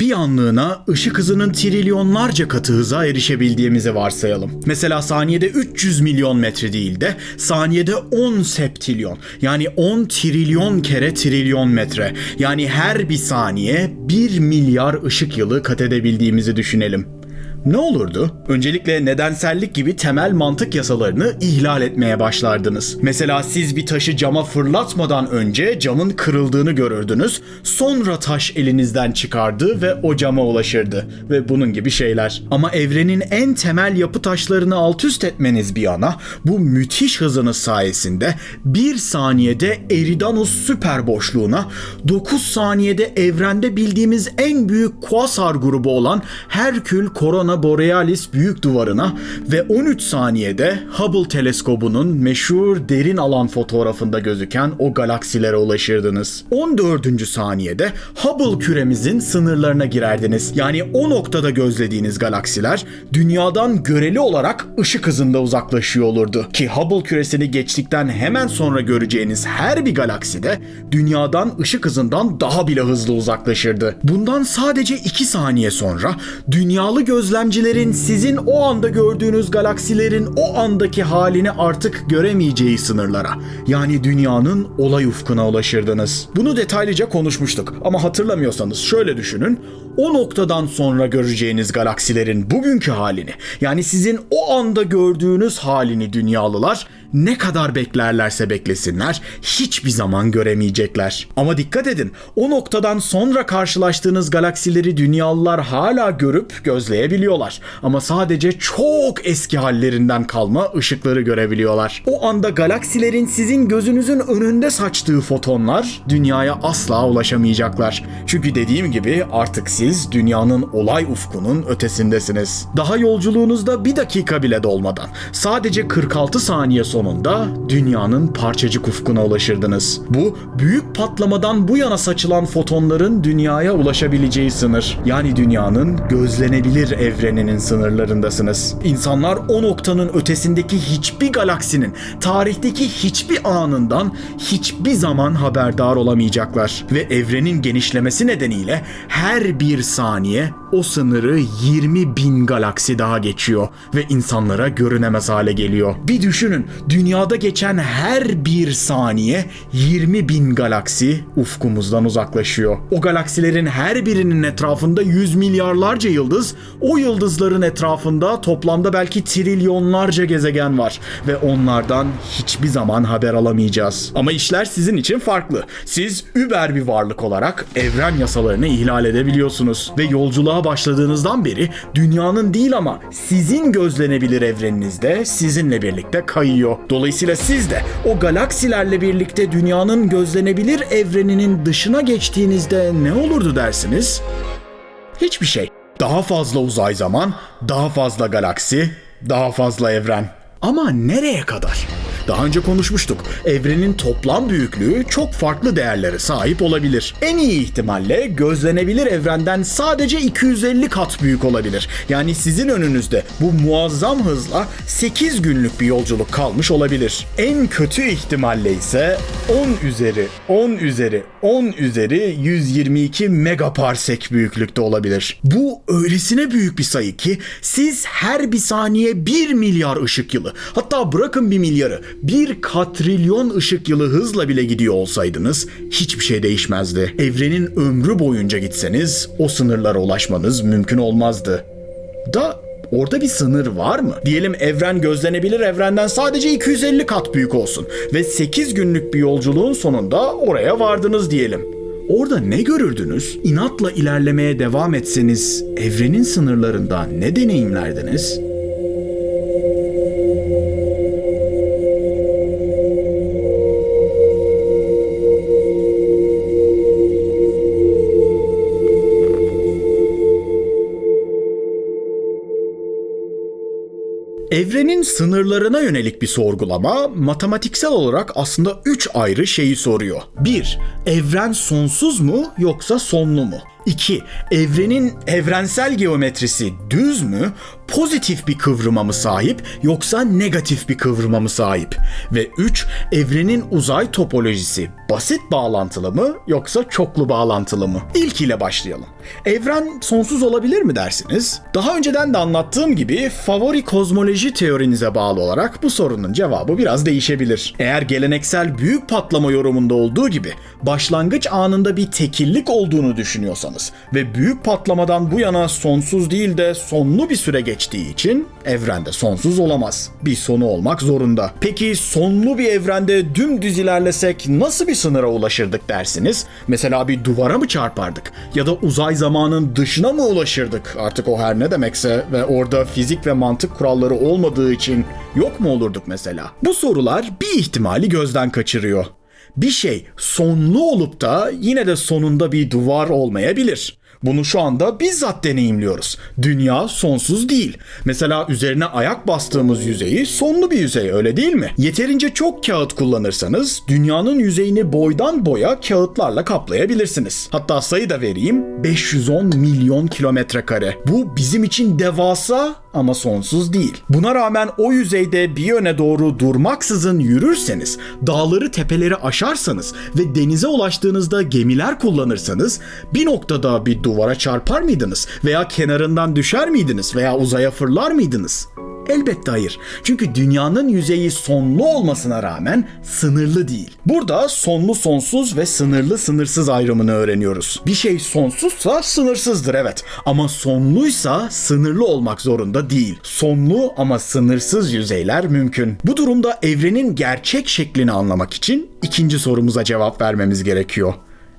Bir anlığına ışık hızının trilyonlarca katı hıza erişebildiğimizi varsayalım. Mesela saniyede 300 milyon metre değil de saniyede 10 septilyon yani 10 trilyon kere trilyon metre. Yani her bir saniye 1 milyar ışık yılı kat edebildiğimizi düşünelim. Ne olurdu? Öncelikle nedensellik gibi temel mantık yasalarını ihlal etmeye başlardınız. Mesela siz bir taşı cama fırlatmadan önce camın kırıldığını görürdünüz. Sonra taş elinizden çıkardı ve o cama ulaşırdı. Ve bunun gibi şeyler. Ama evrenin en temel yapı taşlarını alt üst etmeniz bir yana bu müthiş hızınız sayesinde bir saniyede Eridanus süper boşluğuna 9 saniyede evrende bildiğimiz en büyük kuasar grubu olan Herkül Borealis büyük duvarına ve 13 saniyede Hubble teleskobunun meşhur derin alan fotoğrafında gözüken o galaksilere ulaşırdınız. 14. saniyede Hubble küremizin sınırlarına girerdiniz. Yani o noktada gözlediğiniz galaksiler dünyadan göreli olarak ışık hızında uzaklaşıyor olurdu. Ki Hubble küresini geçtikten hemen sonra göreceğiniz her bir galakside dünyadan ışık hızından daha bile hızlı uzaklaşırdı. Bundan sadece 2 saniye sonra dünyalı gözlemcilerin sizin o anda gördüğünüz galaksilerin o andaki halini artık göremeyeceği sınırlara yani dünyanın olay ufkuna ulaşırdınız. Bunu detaylıca konuşmuştuk ama hatırlamıyorsanız şöyle düşünün. O noktadan sonra göreceğiniz galaksilerin bugünkü halini yani sizin o anda gördüğünüz halini dünyalılar ne kadar beklerlerse beklesinler hiçbir zaman göremeyecekler. Ama dikkat edin o noktadan sonra karşılaştığınız galaksileri dünyalılar hala görüp gözleyebiliyorlar. Ama sadece çok eski hallerinden kalma ışıkları görebiliyorlar. O anda galaksilerin sizin gözünüzün önünde saçtığı fotonlar dünyaya asla ulaşamayacaklar. Çünkü dediğim gibi artık siz dünyanın olay ufkunun ötesindesiniz. Daha yolculuğunuzda bir dakika bile dolmadan sadece 46 saniye sonunda dünyanın parçacık ufkuna ulaşırdınız. Bu büyük patlamadan bu yana saçılan fotonların dünyaya ulaşabileceği sınır. Yani dünyanın gözlenebilir evreninin sınırlarındasınız. İnsanlar o noktanın ötesindeki hiçbir galaksinin tarihteki hiçbir anından hiçbir zaman haberdar olamayacaklar. Ve evrenin genişlemesi nedeniyle her bir saniye o sınırı 20 bin galaksi daha geçiyor ve insanlara görünemez hale geliyor. Bir düşünün dünyada geçen her bir saniye 20 bin galaksi ufkumuzdan uzaklaşıyor. O galaksilerin her birinin etrafında yüz milyarlarca yıldız, o yıldızların etrafında toplamda belki trilyonlarca gezegen var ve onlardan hiçbir zaman haber alamayacağız. Ama işler sizin için farklı. Siz über bir varlık olarak evren yasalarını ihlal edebiliyorsunuz ve yolculuğa başladığınızdan beri dünyanın değil ama sizin gözlenebilir evreninizde sizinle birlikte kayıyor. Dolayısıyla siz de o galaksilerle birlikte dünyanın gözlenebilir evreninin dışına geçtiğinizde ne olurdu dersiniz? Hiçbir şey. Daha fazla uzay zaman, daha fazla galaksi, daha fazla evren. Ama nereye kadar? Daha önce konuşmuştuk. Evrenin toplam büyüklüğü çok farklı değerlere sahip olabilir. En iyi ihtimalle gözlenebilir evrenden sadece 250 kat büyük olabilir. Yani sizin önünüzde bu muazzam hızla 8 günlük bir yolculuk kalmış olabilir. En kötü ihtimalle ise 10 üzeri 10 üzeri 10 üzeri 122 megaparsek büyüklükte olabilir. Bu öylesine büyük bir sayı ki siz her bir saniye 1 milyar ışık yılı hatta bırakın bir milyarı bir katrilyon ışık yılı hızla bile gidiyor olsaydınız hiçbir şey değişmezdi. Evrenin ömrü boyunca gitseniz o sınırlara ulaşmanız mümkün olmazdı. Da Orada bir sınır var mı? Diyelim evren gözlenebilir evrenden sadece 250 kat büyük olsun ve 8 günlük bir yolculuğun sonunda oraya vardınız diyelim. Orada ne görürdünüz? İnatla ilerlemeye devam etseniz evrenin sınırlarında ne deneyimlerdiniz? Evrenin sınırlarına yönelik bir sorgulama matematiksel olarak aslında 3 ayrı şeyi soruyor. 1. Evren sonsuz mu yoksa sonlu mu? 2. Evrenin evrensel geometrisi düz mü, pozitif bir kıvrıma mı sahip yoksa negatif bir kıvrıma mı sahip? Ve 3. Evrenin uzay topolojisi Basit bağlantılı mı yoksa çoklu bağlantılı mı? İlkiyle başlayalım. Evren sonsuz olabilir mi dersiniz? Daha önceden de anlattığım gibi favori kozmoloji teorinize bağlı olarak bu sorunun cevabı biraz değişebilir. Eğer geleneksel büyük patlama yorumunda olduğu gibi başlangıç anında bir tekillik olduğunu düşünüyorsanız ve büyük patlamadan bu yana sonsuz değil de sonlu bir süre geçtiği için evrende sonsuz olamaz. Bir sonu olmak zorunda. Peki sonlu bir evrende dümdüz ilerlesek nasıl bir sınıra ulaşırdık dersiniz? Mesela bir duvara mı çarpardık? Ya da uzay zamanın dışına mı ulaşırdık? Artık o her ne demekse ve orada fizik ve mantık kuralları olmadığı için yok mu olurduk mesela? Bu sorular bir ihtimali gözden kaçırıyor. Bir şey sonlu olup da yine de sonunda bir duvar olmayabilir. Bunu şu anda bizzat deneyimliyoruz. Dünya sonsuz değil. Mesela üzerine ayak bastığımız yüzeyi sonlu bir yüzey öyle değil mi? Yeterince çok kağıt kullanırsanız dünyanın yüzeyini boydan boya kağıtlarla kaplayabilirsiniz. Hatta sayı da vereyim 510 milyon kilometre kare. Bu bizim için devasa ama sonsuz değil. Buna rağmen o yüzeyde bir yöne doğru durmaksızın yürürseniz, dağları tepeleri aşarsanız ve denize ulaştığınızda gemiler kullanırsanız bir noktada bir duvara çarpar mıydınız? Veya kenarından düşer miydiniz? Veya uzaya fırlar mıydınız? Elbette hayır. Çünkü dünyanın yüzeyi sonlu olmasına rağmen sınırlı değil. Burada sonlu sonsuz ve sınırlı sınırsız ayrımını öğreniyoruz. Bir şey sonsuzsa sınırsızdır evet. Ama sonluysa sınırlı olmak zorunda değil. Sonlu ama sınırsız yüzeyler mümkün. Bu durumda evrenin gerçek şeklini anlamak için ikinci sorumuza cevap vermemiz gerekiyor.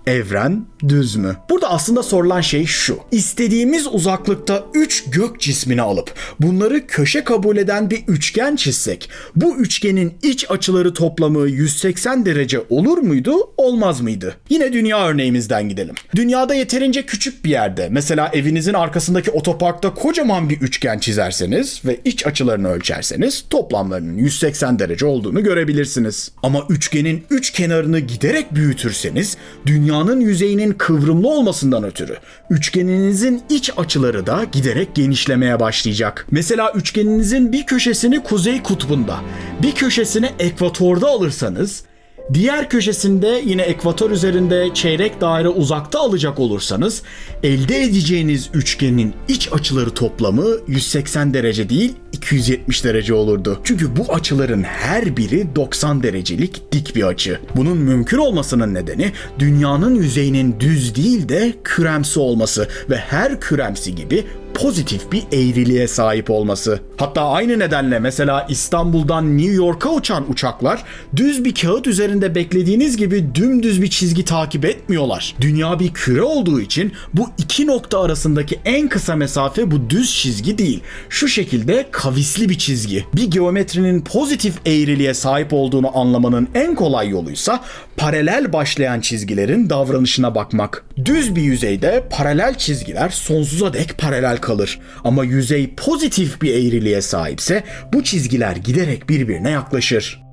Evren düz mü? Burada aslında sorulan şey şu. İstediğimiz uzaklıkta 3 gök cismini alıp bunları köşe kabul eden bir üçgen çizsek bu üçgenin iç açıları toplamı 180 derece olur muydu, olmaz mıydı? Yine dünya örneğimizden gidelim. Dünyada yeterince küçük bir yerde mesela evinizin arkasındaki otoparkta kocaman bir üçgen çizerseniz ve iç açılarını ölçerseniz toplamlarının 180 derece olduğunu görebilirsiniz. Ama üçgenin üç kenarını giderek büyütürseniz dünya dünyanın yüzeyinin kıvrımlı olmasından ötürü üçgeninizin iç açıları da giderek genişlemeye başlayacak. Mesela üçgeninizin bir köşesini kuzey kutbunda, bir köşesini ekvatorda alırsanız Diğer köşesinde yine ekvator üzerinde çeyrek daire uzakta alacak olursanız elde edeceğiniz üçgenin iç açıları toplamı 180 derece değil 270 derece olurdu. Çünkü bu açıların her biri 90 derecelik dik bir açı. Bunun mümkün olmasının nedeni dünyanın yüzeyinin düz değil de küremsi olması ve her küremsi gibi pozitif bir eğriliğe sahip olması. Hatta aynı nedenle mesela İstanbul'dan New York'a uçan uçaklar düz bir kağıt üzerinde beklediğiniz gibi dümdüz bir çizgi takip etmiyorlar. Dünya bir küre olduğu için bu iki nokta arasındaki en kısa mesafe bu düz çizgi değil. Şu şekilde kavisli bir çizgi. Bir geometrinin pozitif eğriliğe sahip olduğunu anlamanın en kolay yoluysa paralel başlayan çizgilerin davranışına bakmak. Düz bir yüzeyde paralel çizgiler sonsuza dek paralel kalır. Ama yüzey pozitif bir eğriliğe sahipse bu çizgiler giderek birbirine yaklaşır.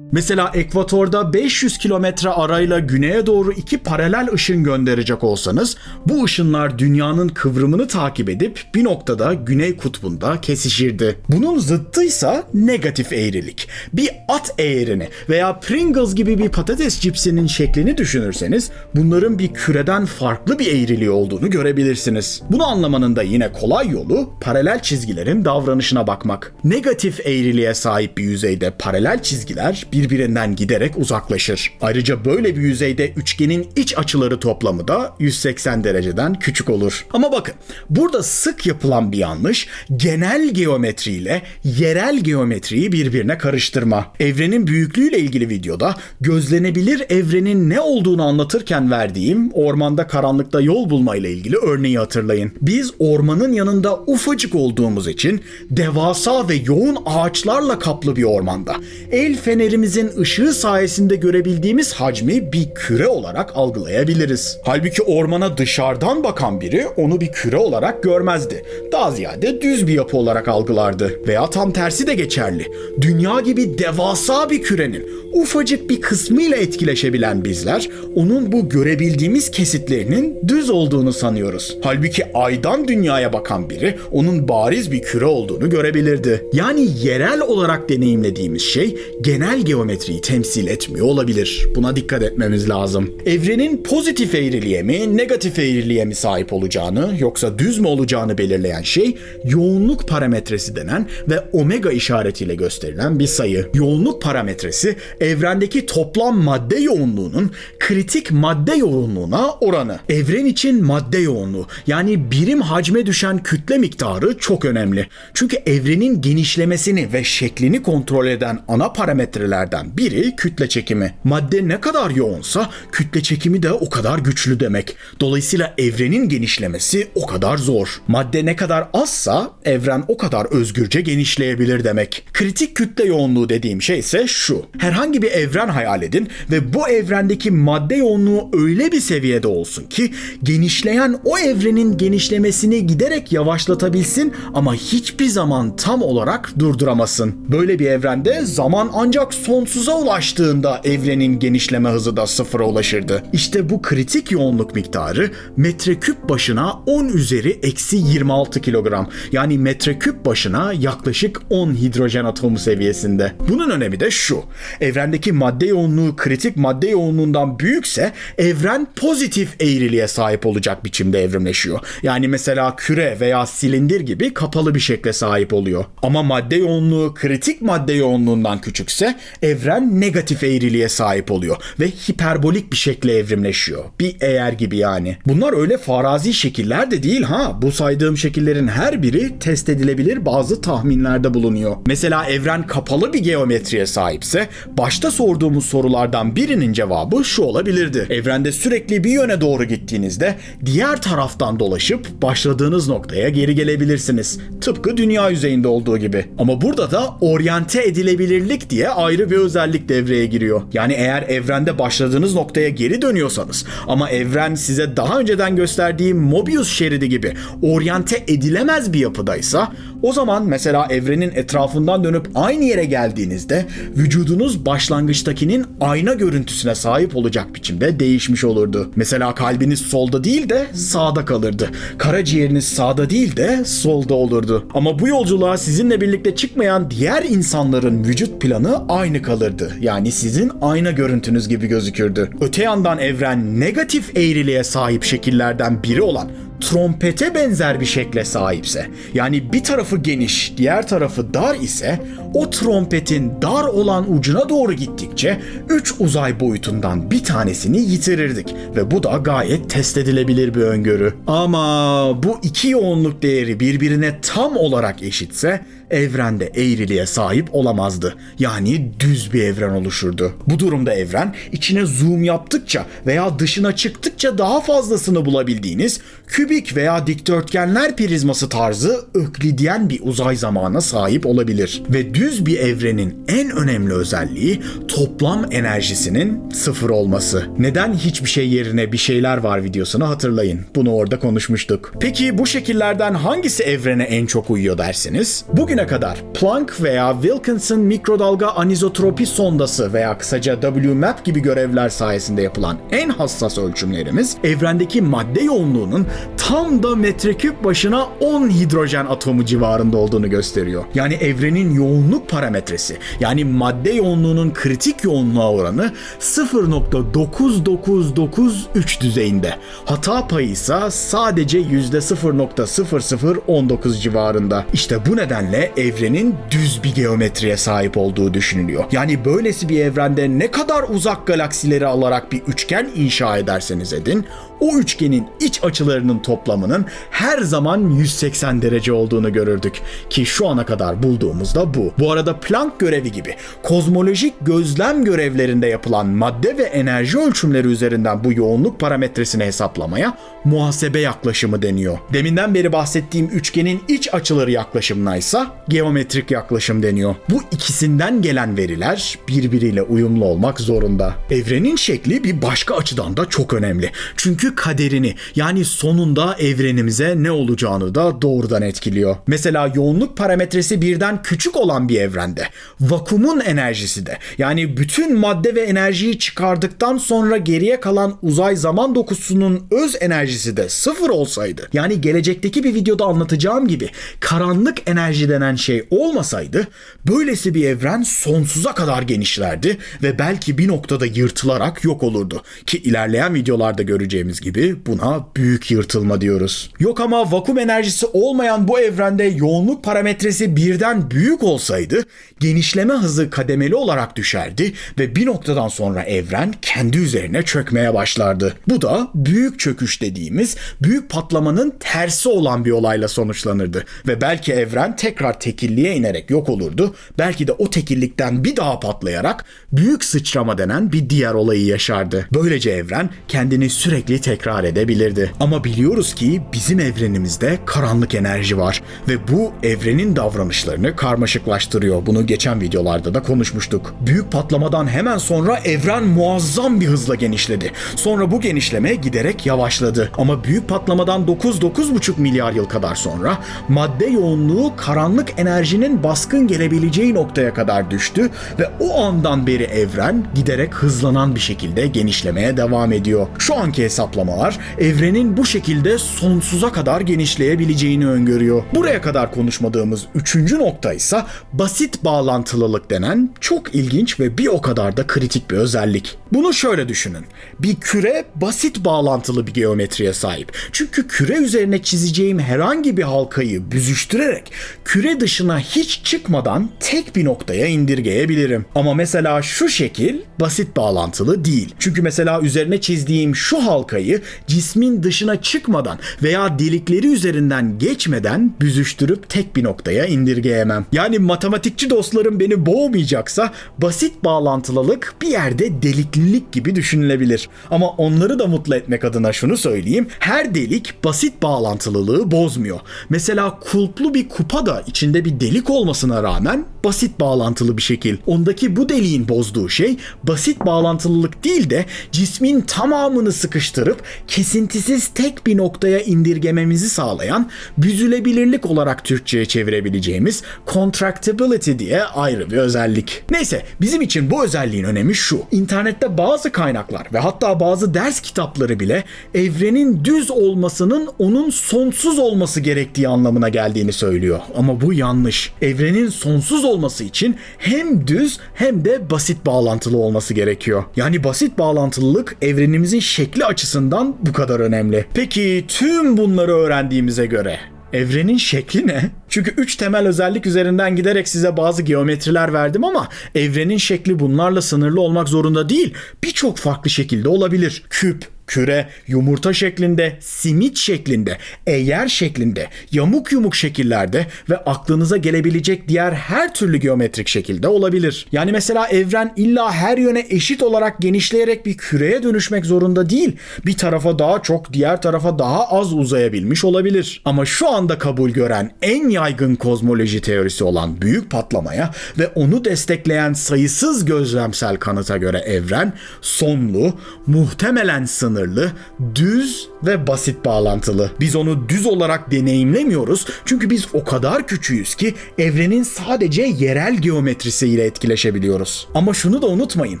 Mesela ekvatorda 500 kilometre arayla güneye doğru iki paralel ışın gönderecek olsanız bu ışınlar dünyanın kıvrımını takip edip bir noktada güney kutbunda kesişirdi. Bunun zıttıysa negatif eğrilik. Bir at eğrini veya Pringles gibi bir patates cipsinin şeklini düşünürseniz bunların bir küreden farklı bir eğriliği olduğunu görebilirsiniz. Bunu anlamanın da yine kolay yolu paralel çizgilerin davranışına bakmak. Negatif eğriliğe sahip bir yüzeyde paralel çizgiler bir birbirinden giderek uzaklaşır. Ayrıca böyle bir yüzeyde üçgenin iç açıları toplamı da 180 dereceden küçük olur. Ama bakın burada sık yapılan bir yanlış genel geometriyle yerel geometriyi birbirine karıştırma. Evrenin büyüklüğüyle ilgili videoda gözlenebilir evrenin ne olduğunu anlatırken verdiğim ormanda karanlıkta yol bulma ile ilgili örneği hatırlayın. Biz ormanın yanında ufacık olduğumuz için devasa ve yoğun ağaçlarla kaplı bir ormanda el fenerimiz gözlerimizin ışığı sayesinde görebildiğimiz hacmi bir küre olarak algılayabiliriz. Halbuki ormana dışarıdan bakan biri onu bir küre olarak görmezdi. Daha ziyade düz bir yapı olarak algılardı. Veya tam tersi de geçerli. Dünya gibi devasa bir kürenin ufacık bir kısmıyla etkileşebilen bizler onun bu görebildiğimiz kesitlerinin düz olduğunu sanıyoruz. Halbuki aydan dünyaya bakan biri onun bariz bir küre olduğunu görebilirdi. Yani yerel olarak deneyimlediğimiz şey genel geometri geometriyi temsil etmiyor olabilir. Buna dikkat etmemiz lazım. Evrenin pozitif eğriliğe mi, negatif eğriliğe mi sahip olacağını yoksa düz mü olacağını belirleyen şey yoğunluk parametresi denen ve omega işaretiyle gösterilen bir sayı. Yoğunluk parametresi evrendeki toplam madde yoğunluğunun kritik madde yoğunluğuna oranı. Evren için madde yoğunluğu yani birim hacme düşen kütle miktarı çok önemli. Çünkü evrenin genişlemesini ve şeklini kontrol eden ana parametrelerden biri kütle çekimi. Madde ne kadar yoğunsa kütle çekimi de o kadar güçlü demek. Dolayısıyla evrenin genişlemesi o kadar zor. Madde ne kadar azsa evren o kadar özgürce genişleyebilir demek. Kritik kütle yoğunluğu dediğim şey ise şu. Herhangi bir evren hayal edin ve bu evrendeki madde yoğunluğu öyle bir seviyede olsun ki genişleyen o evrenin genişlemesini giderek yavaşlatabilsin ama hiçbir zaman tam olarak durduramasın. Böyle bir evrende zaman ancak sonsuza ulaştığında evrenin genişleme hızı da sıfıra ulaşırdı. İşte bu kritik yoğunluk miktarı metreküp başına 10 üzeri eksi 26 kilogram. Yani metreküp başına yaklaşık 10 hidrojen atomu seviyesinde. Bunun önemi de şu. Evrendeki madde yoğunluğu kritik madde yoğunluğundan büyükse evren pozitif eğriliğe sahip olacak biçimde evrimleşiyor. Yani mesela küre veya silindir gibi kapalı bir şekle sahip oluyor. Ama madde yoğunluğu kritik madde yoğunluğundan küçükse evren negatif eğriliğe sahip oluyor ve hiperbolik bir şekle evrimleşiyor. Bir eğer gibi yani. Bunlar öyle farazi şekiller de değil ha. Bu saydığım şekillerin her biri test edilebilir bazı tahminlerde bulunuyor. Mesela evren kapalı bir geometriye sahipse başta sorduğumuz sorulardan birinin cevabı şu olabilirdi. Evrende sürekli bir yöne doğru gittiğinizde diğer taraftan dolaşıp başladığınız noktaya geri gelebilirsiniz. Tıpkı dünya yüzeyinde olduğu gibi. Ama burada da oryante edilebilirlik diye ayrı bir özellik devreye giriyor. Yani eğer evrende başladığınız noktaya geri dönüyorsanız ama evren size daha önceden gösterdiği Mobius şeridi gibi oryante edilemez bir yapıdaysa o zaman mesela evrenin etrafından dönüp aynı yere geldiğinizde vücudunuz başlangıçtakinin ayna görüntüsüne sahip olacak biçimde değişmiş olurdu. Mesela kalbiniz solda değil de sağda kalırdı. Karaciğeriniz sağda değil de solda olurdu. Ama bu yolculuğa sizinle birlikte çıkmayan diğer insanların vücut planı aynı kalırdı. Yani sizin ayna görüntünüz gibi gözükürdü. Öte yandan evren negatif eğriliğe sahip şekillerden biri olan trompete benzer bir şekle sahipse, yani bir tarafı geniş, diğer tarafı dar ise, o trompetin dar olan ucuna doğru gittikçe 3 uzay boyutundan bir tanesini yitirirdik ve bu da gayet test edilebilir bir öngörü. Ama bu iki yoğunluk değeri birbirine tam olarak eşitse evrende eğriliğe sahip olamazdı. Yani düz bir evren oluşurdu. Bu durumda evren içine zoom yaptıkça veya dışına çıktıkça daha fazlasını bulabildiğiniz kübik veya dikdörtgenler prizması tarzı öklidyen bir uzay zamana sahip olabilir. Ve düz bir evrenin en önemli özelliği toplam enerjisinin sıfır olması. Neden hiçbir şey yerine bir şeyler var videosunu hatırlayın. Bunu orada konuşmuştuk. Peki bu şekillerden hangisi evrene en çok uyuyor dersiniz? Bugüne kadar Planck veya Wilkinson mikrodalga anizotropi sondası veya kısaca WMAP gibi görevler sayesinde yapılan en hassas ölçümlerimiz evrendeki madde yoğunluğunun tam da metreküp başına 10 hidrojen atomu civarında olduğunu gösteriyor. Yani evrenin yoğunluk parametresi yani madde yoğunluğunun kritik yoğunluğa oranı 0.9993 düzeyinde. Hata payı ise sadece %0.0019 civarında. İşte bu nedenle evrenin düz bir geometriye sahip olduğu düşünülüyor. Yani böylesi bir evrende ne kadar uzak galaksileri alarak bir üçgen inşa ederseniz edin, o üçgenin iç açılarının toplamının her zaman 180 derece olduğunu görürdük. Ki şu ana kadar bulduğumuz da bu. Bu arada Planck görevi gibi kozmolojik gözlem görevlerinde yapılan madde ve enerji ölçümleri üzerinden bu yoğunluk parametresini hesaplamaya muhasebe yaklaşımı deniyor. Deminden beri bahsettiğim üçgenin iç açıları yaklaşımına ise geometrik yaklaşım deniyor. Bu ikisinden gelen veriler birbiriyle uyumlu olmak zorunda. Evrenin şekli bir başka açıdan da çok önemli. Çünkü kaderini yani sonunda evrenimize ne olacağını da doğrudan etkiliyor. Mesela yoğunluk parametresi birden küçük olan bir evrende vakumun enerjisi de yani bütün madde ve enerjiyi çıkardıktan sonra geriye kalan uzay zaman dokusunun öz enerjisi de sıfır olsaydı yani gelecekteki bir videoda anlatacağım gibi karanlık enerji denen denen şey olmasaydı böylesi bir evren sonsuza kadar genişlerdi ve belki bir noktada yırtılarak yok olurdu. Ki ilerleyen videolarda göreceğimiz gibi buna büyük yırtılma diyoruz. Yok ama vakum enerjisi olmayan bu evrende yoğunluk parametresi birden büyük olsaydı genişleme hızı kademeli olarak düşerdi ve bir noktadan sonra evren kendi üzerine çökmeye başlardı. Bu da büyük çöküş dediğimiz büyük patlamanın tersi olan bir olayla sonuçlanırdı ve belki evren tekrar tekilliğe inerek yok olurdu. Belki de o tekillikten bir daha patlayarak büyük sıçrama denen bir diğer olayı yaşardı. Böylece evren kendini sürekli tekrar edebilirdi. Ama biliyoruz ki bizim evrenimizde karanlık enerji var ve bu evrenin davranışlarını karmaşıklaştırıyor. Bunu geçen videolarda da konuşmuştuk. Büyük patlamadan hemen sonra evren muazzam bir hızla genişledi. Sonra bu genişleme giderek yavaşladı. Ama büyük patlamadan 9-9,5 milyar yıl kadar sonra madde yoğunluğu karanlık enerjinin baskın gelebileceği noktaya kadar düştü ve o andan beri evren giderek hızlanan bir şekilde genişlemeye devam ediyor. Şu anki hesaplamalar evrenin bu şekilde sonsuza kadar genişleyebileceğini öngörüyor. Buraya kadar konuşmadığımız üçüncü nokta ise basit bağlantılılık denen çok ilginç ve bir o kadar da kritik bir özellik. Bunu şöyle düşünün. Bir küre basit bağlantılı bir geometriye sahip. Çünkü küre üzerine çizeceğim herhangi bir halkayı büzüştürerek küre dışına hiç çıkmadan tek bir noktaya indirgeyebilirim. Ama mesela şu şekil basit bağlantılı değil. Çünkü mesela üzerine çizdiğim şu halkayı cismin dışına çıkmadan veya delikleri üzerinden geçmeden büzüştürüp tek bir noktaya indirgeyemem. Yani matematikçi dostlarım beni boğmayacaksa basit bağlantılılık bir yerde deliklilik gibi düşünülebilir. Ama onları da mutlu etmek adına şunu söyleyeyim. Her delik basit bağlantılılığı bozmuyor. Mesela kulplu bir kupa da içinde bir delik olmasına rağmen basit bağlantılı bir şekil. Ondaki bu deliğin bozduğu şey basit bağlantılılık değil de cismin tamamını sıkıştırıp kesintisiz tek bir noktaya indirgememizi sağlayan büzülebilirlik olarak Türkçe'ye çevirebileceğimiz contractibility diye ayrı bir özellik. Neyse bizim için bu özelliğin önemi şu. İnternette bazı kaynaklar ve hatta bazı ders kitapları bile evrenin düz olmasının onun sonsuz olması gerektiği anlamına geldiğini söylüyor. Ama bu yanlış. Evrenin sonsuz olması için hem düz hem de basit bağlantılı olması gerekiyor. Yani basit bağlantılılık evrenimizin şekli açısından bu kadar önemli. Peki tüm bunları öğrendiğimize göre Evrenin şekli ne? Çünkü üç temel özellik üzerinden giderek size bazı geometriler verdim ama evrenin şekli bunlarla sınırlı olmak zorunda değil. Birçok farklı şekilde olabilir. Küp, küre, yumurta şeklinde, simit şeklinde, eğer şeklinde, yamuk yumuk şekillerde ve aklınıza gelebilecek diğer her türlü geometrik şekilde olabilir. Yani mesela evren illa her yöne eşit olarak genişleyerek bir küreye dönüşmek zorunda değil. Bir tarafa daha çok, diğer tarafa daha az uzayabilmiş olabilir. Ama şu anda kabul gören en yaygın kozmoloji teorisi olan büyük patlamaya ve onu destekleyen sayısız gözlemsel kanıta göre evren sonlu, muhtemelen sınırlı, düz ve basit bağlantılı. Biz onu düz olarak deneyimlemiyoruz çünkü biz o kadar küçüğüz ki evrenin sadece yerel geometrisiyle etkileşebiliyoruz. Ama şunu da unutmayın.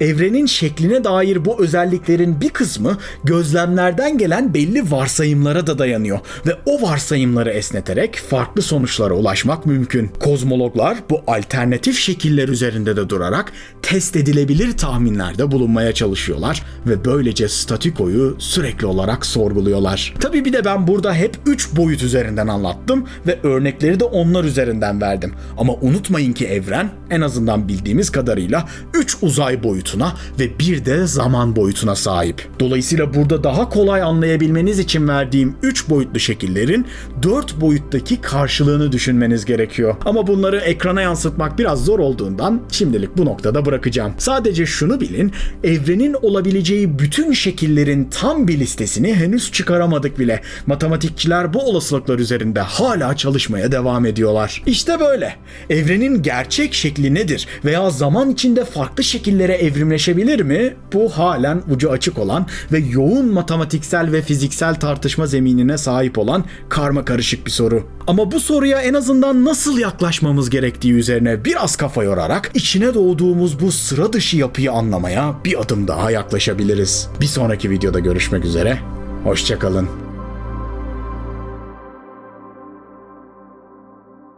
Evrenin şekline dair bu özelliklerin bir kısmı gözlemlerden gelen belli varsayımlara da dayanıyor ve o varsayımları esneterek farklı sonuçlara ulaşmak mümkün. Kozmologlar bu alternatif şekiller üzerinde de durarak test edilebilir tahminlerde bulunmaya çalışıyorlar ve böylece statikoyu sürekli olarak sorguluyorlar. Tabii bir de ben burada hep 3 boyut üzerinden anlattım ve örnekleri de onlar üzerinden verdim. Ama unutmayın ki evren en azından bildiğimiz kadarıyla 3 uzay boyutuna ve bir de zaman boyutuna sahip. Dolayısıyla burada daha kolay anlayabilmeniz için verdiğim 3 boyutlu şekillerin 4 boyuttaki karşılığını düşünmeniz gerekiyor. Ama bunları ekrana yansıtmak biraz zor olduğundan şimdilik bu noktada bırakacağım. Sadece şunu bilin, evrenin olabileceği bütün şekillerin tam bir listesini henüz çıkaramadık bile. Matematikçiler bu olasılıklar üzerinde hala çalışmaya devam ediyorlar. İşte böyle. Evrenin gerçek şekli nedir veya zaman içinde farklı şekillere evrimleşebilir mi? Bu halen ucu açık olan ve yoğun matematiksel ve fiziksel tartışma zeminine sahip olan karma karışık bir soru. Ama bu soruya en azından nasıl yaklaşmamız gerektiği üzerine biraz kafa yorarak içine doğduğumuz bu sıra dışı yapıyı anlamaya bir adım daha yaklaşabiliriz. Bir sonraki videoda görüşmek üzere. Hoşçakalın.